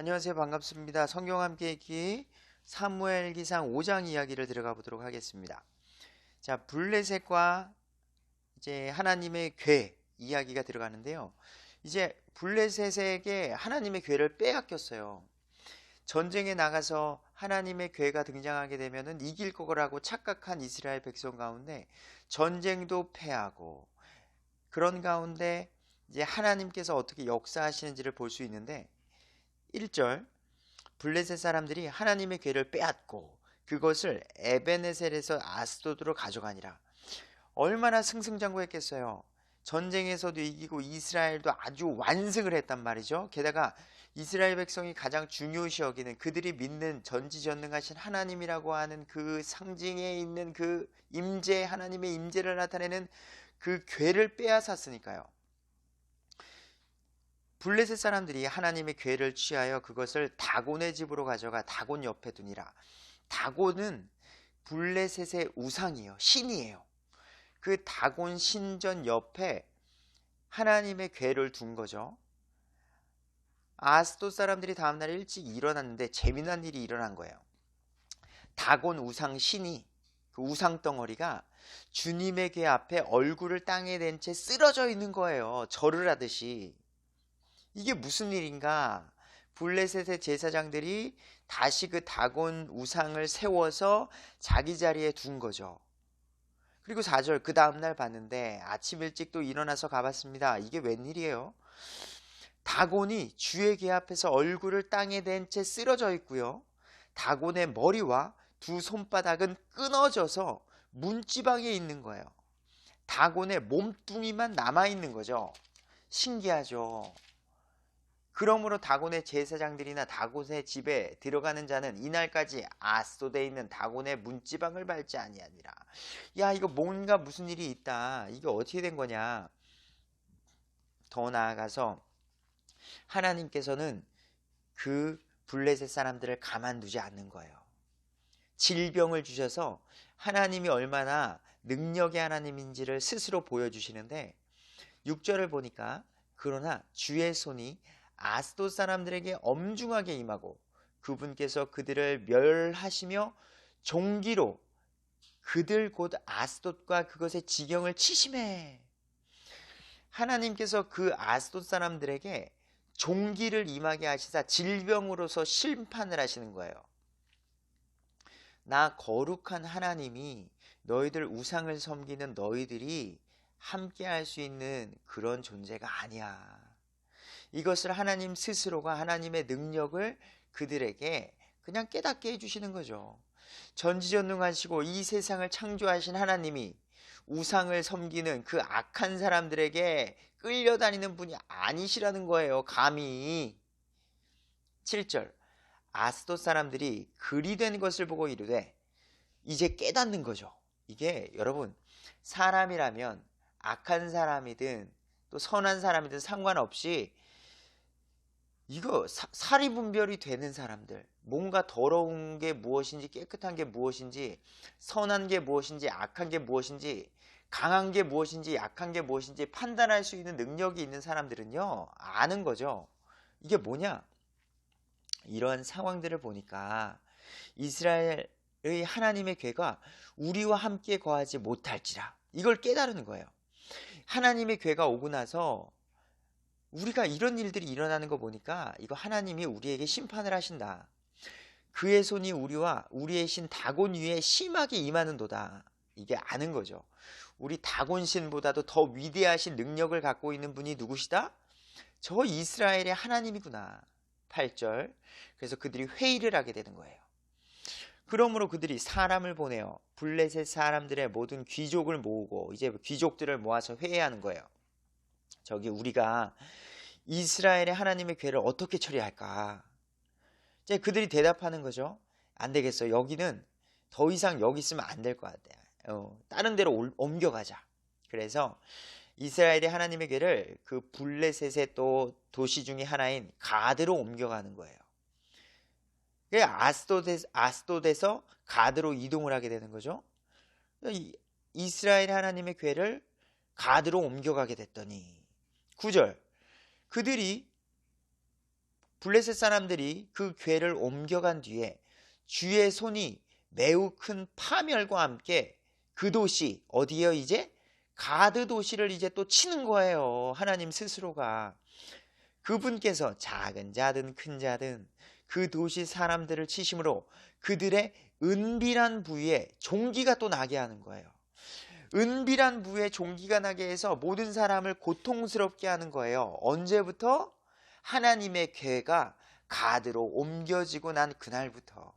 안녕하세요. 반갑습니다. 성경 함께 읽기 사무엘기상 5장 이야기를 들어가 보도록 하겠습니다. 자, 블레셋과 이제 하나님의 괴 이야기가 들어가는데요. 이제 블레셋에게 하나님의 괴를 빼앗겼어요. 전쟁에 나가서 하나님의 괴가 등장하게 되면은 이길 거라고 착각한 이스라엘 백성 가운데 전쟁도 패하고 그런 가운데 이제 하나님께서 어떻게 역사하시는지를 볼 수 있는데 1절 블레셋 사람들이 하나님의 괴를 빼앗고 그것을 에베네셀에서 아스도드로 가져가니라. 얼마나 승승장구했겠어요. 전쟁에서도 이기고 이스라엘도 아주 완승을 했단 말이죠. 게다가 이스라엘 백성이 가장 중요시 여기는 그들이 믿는 전지전능하신 하나님이라고 하는 그 상징에 있는 그 임재 하나님의 임재를 나타내는 그 괴를 빼앗았으니까요. 블레셋 사람들이 하나님의 괴를 취하여 그것을 다곤의 집으로 가져가 다곤 옆에 두니라. 다곤은 블레셋의 우상이에요. 신이에요. 그 다곤 신전 옆에 하나님의 괴를 둔 거죠. 아스도 사람들이 다음날 일찍 일어났는데 재미난 일이 일어난 거예요. 다곤 우상 신이 그 우상 덩어리가 주님의 괴 앞에 얼굴을 땅에 댄 채 쓰러져 있는 거예요. 절을 하듯이. 이게 무슨 일인가? 블레셋의 제사장들이 다시 그 다곤 우상을 세워서 자기 자리에 둔 거죠. 그리고 4절 그 다음날 봤는데 아침 일찍 또 일어나서 가봤습니다. 이게 웬일이에요? 다곤이 주의 계 앞에서 얼굴을 땅에 댄 채 쓰러져 있고요. 다곤의 머리와 두 손바닥은 끊어져서 문지방에 있는 거예요. 다곤의 몸뚱이만 남아 있는 거죠. 신기하죠. 그러므로 다곤의 제사장들이나 다곤의 집에 들어가는 자는 이날까지 아스도에 있는 다곤의 문지방을 밟지 아니하니라. 야 이거 뭔가 무슨 일이 있다. 이게 어떻게 된 거냐. 더 나아가서 하나님께서는 그 블레셋 사람들을 가만두지 않는 거예요. 질병을 주셔서 하나님이 얼마나 능력의 하나님인지를 스스로 보여주시는데 6절을 보니까 그러나 주의 손이 아스도 사람들에게 엄중하게 임하고 그분께서 그들을 멸하시며 종기로 그들 곧 아스돗과 그것의 지경을 치심해 하나님께서 그 아스돗 사람들에게 종기를 임하게 하시사 질병으로서 심판을 하시는 거예요. 나 거룩한 하나님이 너희들 우상을 섬기는 너희들이 함께 할 수 있는 그런 존재가 아니야. 이것을 하나님 스스로가 하나님의 능력을 그들에게 그냥 깨닫게 해주시는 거죠. 전지전능하시고 이 세상을 창조하신 하나님이 우상을 섬기는 그 악한 사람들에게 끌려다니는 분이 아니시라는 거예요. 감히. 7절. 아스도 사람들이 그리 된 것을 보고 이르되 이제 깨닫는 거죠. 이게 여러분 사람이라면 악한 사람이든 또 선한 사람이든 상관없이 이거 사, 리 분별이 되는 사람들 뭔가 더러운 게 무엇인지 깨끗한 게 무엇인지 선한 게 무엇인지 악한 게 무엇인지 강한 게 무엇인지 약한 게 무엇인지 판단할 수 있는 능력이 있는 사람들은요 아는 거죠. 이게 뭐냐? 이런 상황들을 보니까 이스라엘의 하나님의 괴가 우리와 함께 거하지 못할지라. 이걸 깨달은 거예요. 하나님의 괴가 오고 나서 우리가 이런 일들이 일어나는 거 보니까 이거 하나님이 우리에게 심판을 하신다. 그의 손이 우리와 우리의 신 다곤 위에 심하게 임하는도다. 이게 아는 거죠. 우리 다곤 신보다도 더 위대하신 능력을 갖고 있는 분이 누구시다? 저 이스라엘의 하나님이구나. 8절. 그래서 그들이 회의를 하게 되는 거예요. 그러므로 그들이 사람을 보내어 블레셋 사람들의 모든 귀족을 모으고 이제 귀족들을 모아서 회의하는 거예요. 저기 우리가 이스라엘의 하나님의 괴를 어떻게 처리할까? 이제 그들이 대답하는 거죠. 안 되겠어. 여기는 더 이상 여기 있으면 안 될 것 같아. 어, 다른 데로 옮겨가자. 그래서 이스라엘의 하나님의 괴를 그 블레셋의 또 도시 중의 하나인 가드로 옮겨가는 거예요. 아스도데, 아스도데서 가드로 이동을 하게 되는 거죠. 이스라엘 하나님의 괴를 가드로 옮겨가게 됐더니 9절 그들이 블레셋 사람들이 그 괴를 옮겨간 뒤에 주의 손이 매우 큰 파멸과 함께 그 도시 어디에요 이제 가드 도시를 이제 또 치는 거예요. 하나님 스스로가 그분께서 작은 자든 큰 자든 그 도시 사람들을 치심으로 그들의 은밀한 부위에 종기가 또 나게 하는 거예요. 은밀한 부위에 종기가 나게 해서 모든 사람을 고통스럽게 하는 거예요. 언제부터? 하나님의 괴가 가드로 옮겨지고 난 그날부터.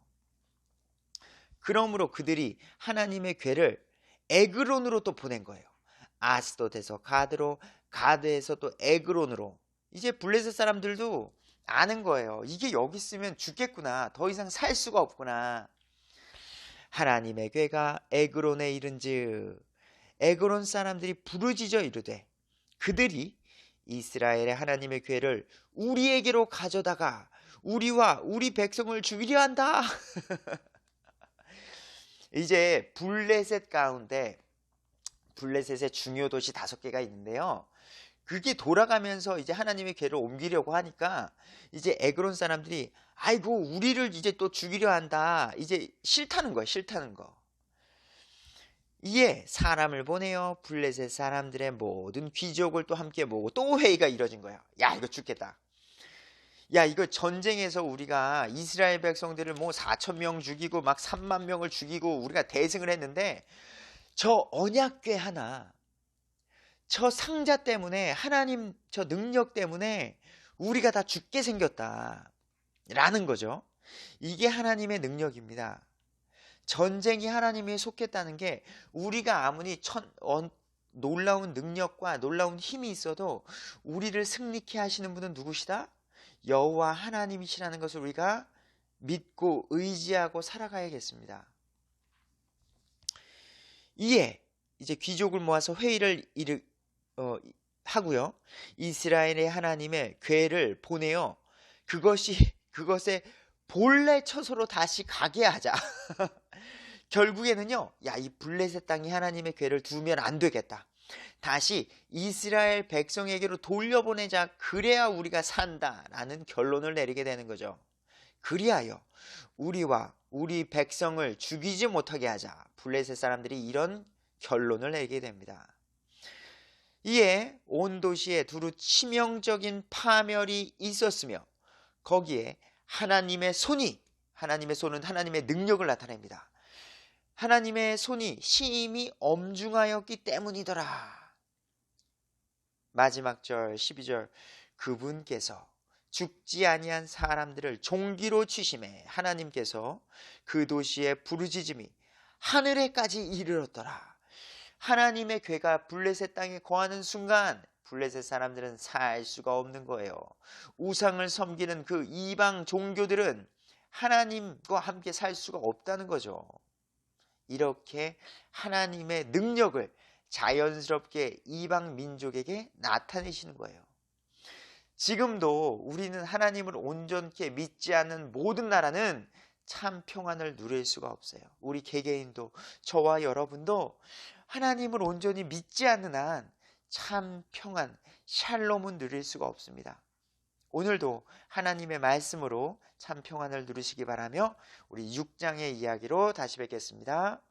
그러므로 그들이 하나님의 괴를 에그론으로 또 보낸 거예요. 아스돗에서 가드로, 가드에서 또 에그론으로. 이제 블레셋 사람들도 아는 거예요. 이게 여기 있으면 죽겠구나. 더 이상 살 수가 없구나. 하나님의 괴가 에그론에 이른즉 에그론 사람들이 부르짖어 이르되 그들이 이스라엘의 하나님의 괴를 우리에게로 가져다가 우리와 우리 백성을 죽이려 한다. 이제 블레셋 가운데 블레셋의 중요 도시 다섯 개가 있는데요. 그게 돌아가면서 이제 하나님의 괴를 옮기려고 하니까 이제 에그론 사람들이 아이고 우리를 이제 또 죽이려 한다. 이제 싫다는 거야, 싫다는 거. 이에 사람을 보내어 블레셋 사람들의 모든 귀족을 또 함께 모으고 또 회의가 이뤄진 거야. 야 이거 죽겠다. 야 이거 전쟁에서 우리가 이스라엘 백성들을 뭐 4천 명 죽이고 막 3만 명을 죽이고 우리가 대승을 했는데 저 언약궤 하나 저 상자 때문에 하나님 저 능력 때문에 우리가 다 죽게 생겼다. 라는 거죠. 이게 하나님의 능력입니다. 전쟁이 하나님이 속했다는 게 우리가 아무리 천, 어, 놀라운 능력과 놀라운 힘이 있어도 우리를 승리케 하시는 분은 누구시다? 여호와 하나님이시라는 것을 우리가 믿고 의지하고 살아가야겠습니다. 이에 이제 귀족을 모아서 회의를 이르, 어, 하고요. 이스라엘의 하나님의 괴를 보내어 그것이 그것의 본래 처소로 다시 가게 하자. 결국에는요, 야, 이 블레셋 땅이 하나님의 괴를 두면 안 되겠다. 다시 이스라엘 백성에게로 돌려보내자. 그래야 우리가 산다. 라는 결론을 내리게 되는 거죠. 그리하여 우리와 우리 백성을 죽이지 못하게 하자. 블레셋 사람들이 이런 결론을 내게 됩니다. 이에 온 도시에 두루 치명적인 파멸이 있었으며 거기에 하나님의 손이 하나님의 손은 하나님의 능력을 나타냅니다. 하나님의 손이 심히 엄중하였기 때문이더라. 마지막 절 12절 그분께서 죽지 아니한 사람들을 종기로 치심해 하나님께서 그 도시의 부르짖음이 하늘에까지 이르렀더라. 하나님의 괴가 블레셋 땅에 거하는 순간 블레셋 사람들은 살 수가 없는 거예요. 우상을 섬기는 그 이방 종교들은 하나님과 함께 살 수가 없다는 거죠. 이렇게 하나님의 능력을 자연스럽게 이방 민족에게 나타내시는 거예요. 지금도 우리는 하나님을 온전케 믿지 않는 모든 나라는 참 평안을 누릴 수가 없어요. 우리 개개인도 저와 여러분도 하나님을 온전히 믿지 않는 한 참 평안, 샬롬은 누릴 수가 없습니다. 오늘도 하나님의 말씀으로 참 평안을 누리시기 바라며 우리 6장의 이야기로 다시 뵙겠습니다.